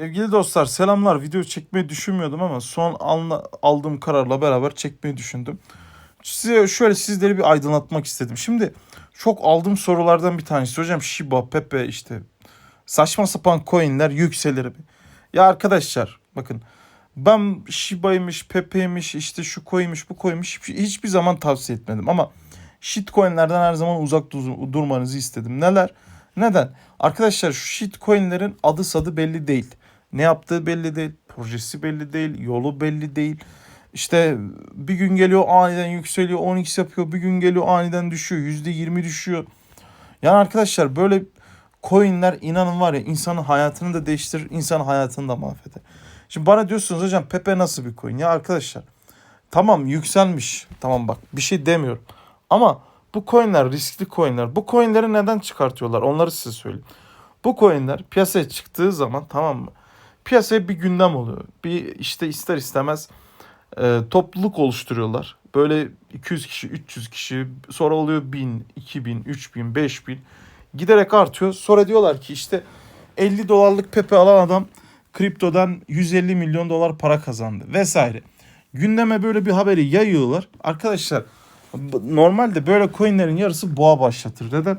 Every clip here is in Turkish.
Sevgili dostlar selamlar. Video çekmeyi düşünmüyordum ama son anla, aldığım kararla beraber çekmeyi düşündüm. Size şöyle sizleri bir aydınlatmak istedim. Şimdi çok aldığım sorulardan bir tanesi hocam Shiba, Pepe işte saçma sapan coinler yükselir? Ya arkadaşlar bakın ben Shiba'ymış, Pepe'ymiş, işte şu coin'miş, bu coin'miş hiçbir, hiçbir zaman tavsiye etmedim ama shitcoin'lerden her zaman uzak dur- durmanızı istedim. Neler? Neden? Arkadaşlar şu shitcoin'lerin adı sadı belli değil. Ne yaptığı belli değil, projesi belli değil, yolu belli değil. İşte bir gün geliyor aniden yükseliyor 10x yapıyor. Bir gün geliyor aniden düşüyor. %20 düşüyor. Yani arkadaşlar böyle coinler inanın var ya insanın hayatını da değiştirir. insanın hayatını da mahveder. Şimdi bana diyorsunuz hocam Pepe nasıl bir coin? Ya arkadaşlar tamam yükselmiş. Tamam bak bir şey demiyorum. Ama bu coinler riskli coinler. Bu coinleri neden çıkartıyorlar? Onları size söyleyeyim. Bu coinler piyasaya çıktığı zaman tamam mı? Piyasaya bir gündem oluyor. Bir işte ister istemez e, topluluk oluşturuyorlar. Böyle 200 kişi, 300 kişi, sonra oluyor 1000, 2000, 3000, 5000 giderek artıyor. Sonra diyorlar ki işte 50 dolarlık Pepe alan adam kriptodan 150 milyon dolar para kazandı vesaire. Gündeme böyle bir haberi yayıyorlar. Arkadaşlar normalde böyle coinlerin yarısı boğa başlatır. Neden?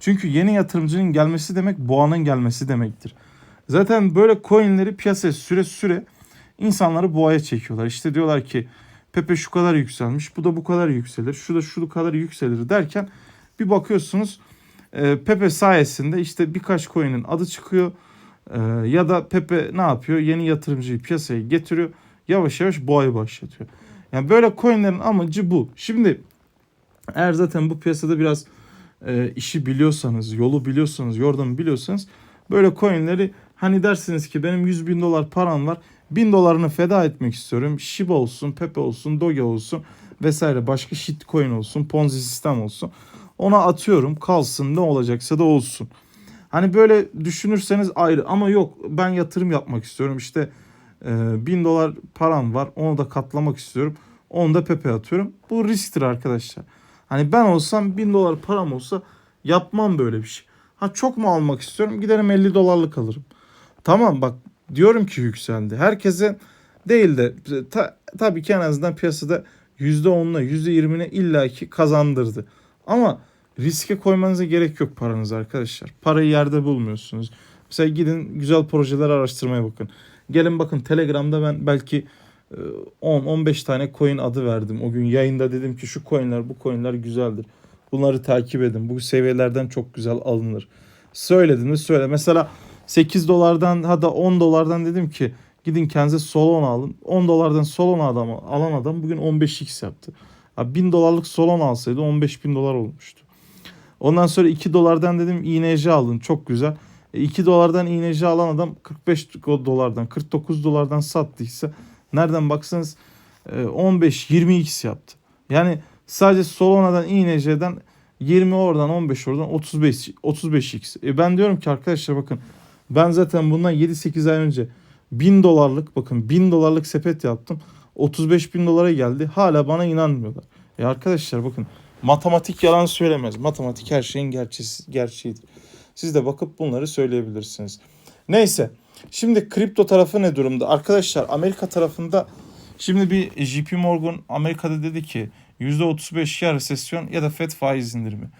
Çünkü yeni yatırımcının gelmesi demek boğanın gelmesi demektir. Zaten böyle coinleri piyasaya süre süre insanları boğaya çekiyorlar. İşte diyorlar ki Pepe şu kadar yükselmiş, bu da bu kadar yükselir, şu da şu kadar yükselir derken bir bakıyorsunuz e, Pepe sayesinde işte birkaç coin'in adı çıkıyor. E, ya da Pepe ne yapıyor? Yeni yatırımcıyı piyasaya getiriyor. Yavaş yavaş boğayı başlatıyor. Yani böyle coinlerin amacı bu. Şimdi eğer zaten bu piyasada biraz e, işi biliyorsanız, yolu biliyorsanız, yordamı biliyorsanız böyle coinleri hani dersiniz ki benim 100 bin dolar param var. 1000 dolarını feda etmek istiyorum. Shiba olsun, Pepe olsun, Doge olsun vesaire başka shitcoin olsun, Ponzi sistem olsun. Ona atıyorum kalsın ne olacaksa da olsun. Hani böyle düşünürseniz ayrı ama yok ben yatırım yapmak istiyorum. İşte e, 1000 dolar param var onu da katlamak istiyorum. Onu da Pepe atıyorum. Bu risktir arkadaşlar. Hani ben olsam 1000 dolar param olsa yapmam böyle bir şey. Ha çok mu almak istiyorum? Giderim 50 dolarlık alırım. Tamam bak diyorum ki yükseldi. Herkese değil de ta, tabii ki en azından piyasada %10'una %20'ne illaki kazandırdı. Ama riske koymanıza gerek yok paranızı arkadaşlar. Parayı yerde bulmuyorsunuz. Mesela gidin güzel projeler araştırmaya bakın. Gelin bakın Telegram'da ben belki e, 10-15 tane coin adı verdim. O gün yayında dedim ki şu coinler bu coinler güzeldir. Bunları takip edin. Bu seviyelerden çok güzel alınır. Söyledim mi söyle. Mesela 8 dolardan ha da 10 dolardan dedim ki gidin kendinize Solana alın. 10 dolardan Solana adamı alan adam bugün 15x yaptı. Ya 1000 dolarlık Solana alsaydı 15 bin dolar olmuştu. Ondan sonra 2 dolardan dedim INJ alın çok güzel. E, 2 dolardan INJ alan adam 45 dolardan 49 dolardan sattıysa nereden baksanız e, 15-20x yaptı. Yani sadece Solana'dan INJ'den 20 oradan 15 oradan 35 35x. E ben diyorum ki arkadaşlar bakın ben zaten bundan 7-8 ay önce 1000 dolarlık bakın 1000 dolarlık sepet yaptım. 35 bin dolara geldi. Hala bana inanmıyorlar. E arkadaşlar bakın matematik yalan söylemez. Matematik her şeyin gerçesi, gerçeğidir. Siz de bakıp bunları söyleyebilirsiniz. Neyse. Şimdi kripto tarafı ne durumda? Arkadaşlar Amerika tarafında şimdi bir JP Morgan Amerika'da dedi ki %35 ya resesyon ya da FED faiz indirimi.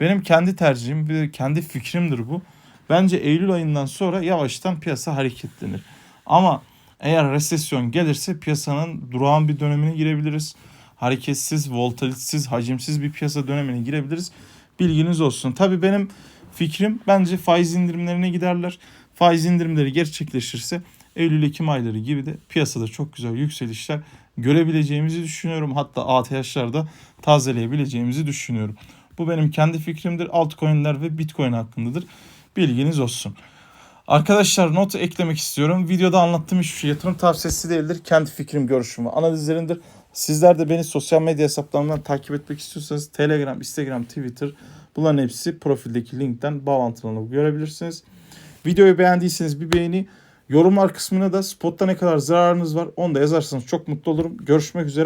Benim kendi tercihim ve kendi fikrimdir bu. Bence Eylül ayından sonra yavaştan piyasa hareketlenir. Ama eğer resesyon gelirse piyasanın durağan bir dönemine girebiliriz. Hareketsiz, volatilitsiz, hacimsiz bir piyasa dönemine girebiliriz. Bilginiz olsun. Tabii benim fikrim bence faiz indirimlerine giderler. Faiz indirimleri gerçekleşirse Eylül-Ekim ayları gibi de piyasada çok güzel yükselişler görebileceğimizi düşünüyorum. Hatta ATH'larda tazeleyebileceğimizi düşünüyorum. Bu benim kendi fikrimdir. Altcoin'ler ve Bitcoin hakkındadır. Bilginiz olsun. Arkadaşlar not eklemek istiyorum. Videoda anlattığım hiçbir şey yatırım tavsiyesi değildir. Kendi fikrim, görüşüm ve analizlerimdir. Sizler de beni sosyal medya hesaplarımdan takip etmek istiyorsanız Telegram, Instagram, Twitter bunların hepsi profildeki linkten bağlantılarını görebilirsiniz. Videoyu beğendiyseniz bir beğeni, yorumlar kısmına da spotta ne kadar zararınız var onu da yazarsanız çok mutlu olurum. Görüşmek üzere.